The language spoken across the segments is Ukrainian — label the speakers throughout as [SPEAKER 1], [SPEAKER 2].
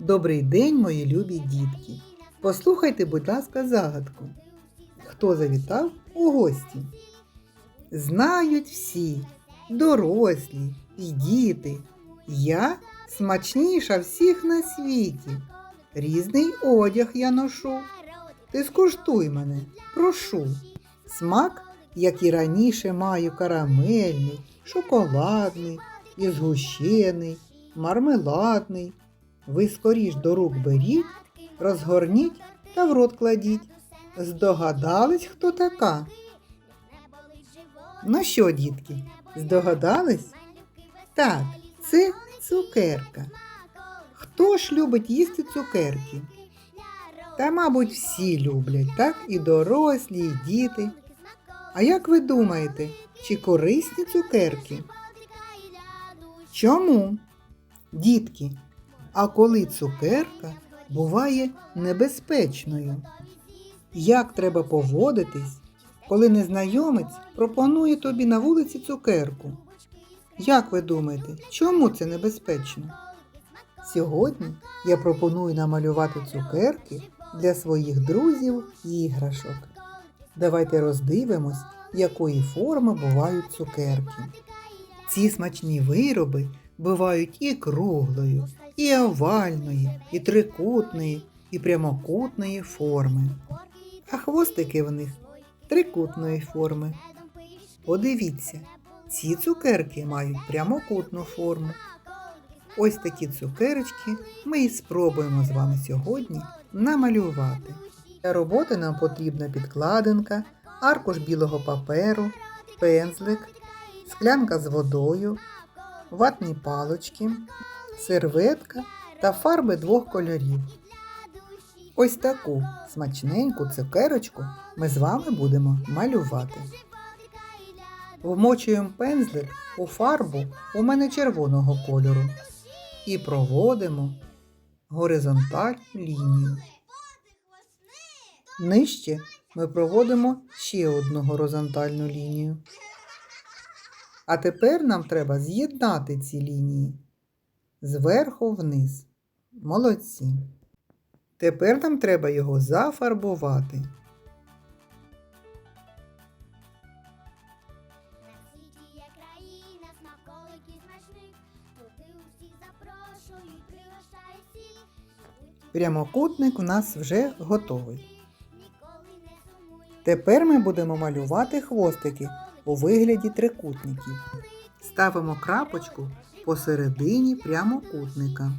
[SPEAKER 1] Добрий день, мої любі дітки. Послухайте, будь ласка, загадку. Хто завітав у гості? Знають всі, дорослі і діти. Я смачніша всіх на світі. Різний одяг я ношу. Ти скуштуй мене, прошу. Смак, як і раніше, маю карамельний, шоколадний, і згущений, мармеладний. Ви скоріш до рук беріть, розгорніть та в рот кладіть. Здогадались, хто така? Ну що, дітки, здогадались? Так, це цукерка. Хто ж любить їсти цукерки? Та, мабуть, всі люблять, так? І дорослі, і діти. А як ви думаєте, чи корисні цукерки? Чому? Дітки, а коли цукерка буває небезпечною? Як треба поводитись, коли незнайомець пропонує тобі на вулиці цукерку? Як ви думаєте, чому це небезпечно? Сьогодні я пропоную намалювати цукерки для своїх друзів іграшок. Давайте роздивимось, якої форми бувають цукерки. Ці смачні вироби бувають і круглої, і овальної, і трикутної, і прямокутної форми. А хвостики в них трикутної форми. Подивіться, ці цукерки мають прямокутну форму. Ось такі цукерочки ми і спробуємо з вами сьогодні намалювати. Для роботи нам потрібна підкладинка, аркуш білого паперу, пензлик, склянка з водою, ватні палочки, серветка та фарби двох кольорів. Ось таку смачненьку цукерочку ми з вами будемо малювати. Вмочуємо пензлик у фарбу у мене червоного кольору і проводимо горизонтальну лінію. Нижче ми проводимо ще одну горизонтальну лінію. А тепер нам треба з'єднати ці лінії зверху вниз. Молодці. Тепер нам треба його зафарбувати. Прямокутник у нас вже готовий. Тепер ми будемо малювати хвостики у вигляді трикутників. Ставимо крапочку посередині прямокутника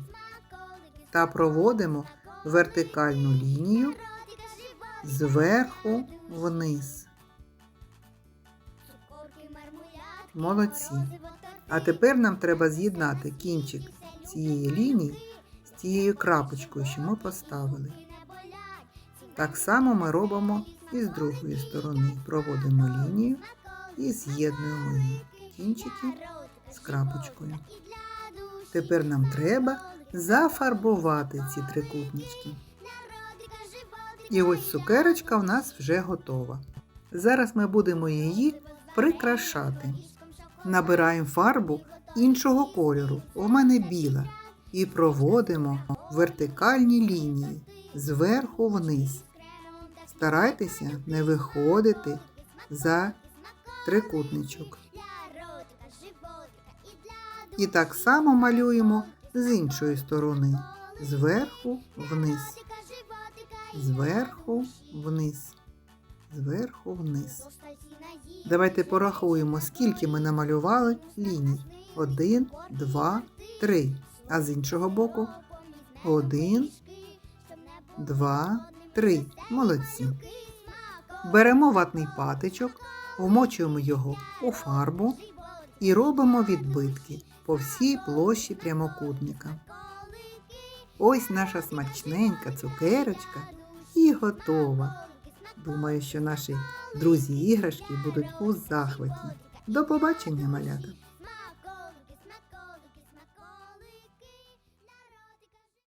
[SPEAKER 1] та проводимо вертикальну лінію зверху вниз. Молодці. А тепер нам треба з'єднати кінчик цієї лінії з тією крапочкою, що ми поставили. Так само ми робимо і з другої сторони. Проводимо лінію і з'єднуємо її кінчики з крапочкою. Тепер нам треба зафарбувати ці трикутнички. І ось цукерочка в нас вже готова. Зараз ми будемо її прикрашати. Набираємо фарбу іншого кольору, у мене біла, і проводимо вертикальні лінії зверху вниз. Старайтеся не виходити за трикутничок. І так само малюємо з іншої сторони. Зверху вниз. Зверху вниз. Зверху вниз. Давайте порахуємо, скільки ми намалювали ліній. Один, два, три. А з іншого боку. Один, два, три. Молодці. Беремо ватний патичок, вмочуємо його у фарбу і робимо відбитки по всій площі прямокутника. Ось наша смачненька цукерочка і готова. Думаю, що наші друзі іграшки будуть у захваті. До побачення, малята!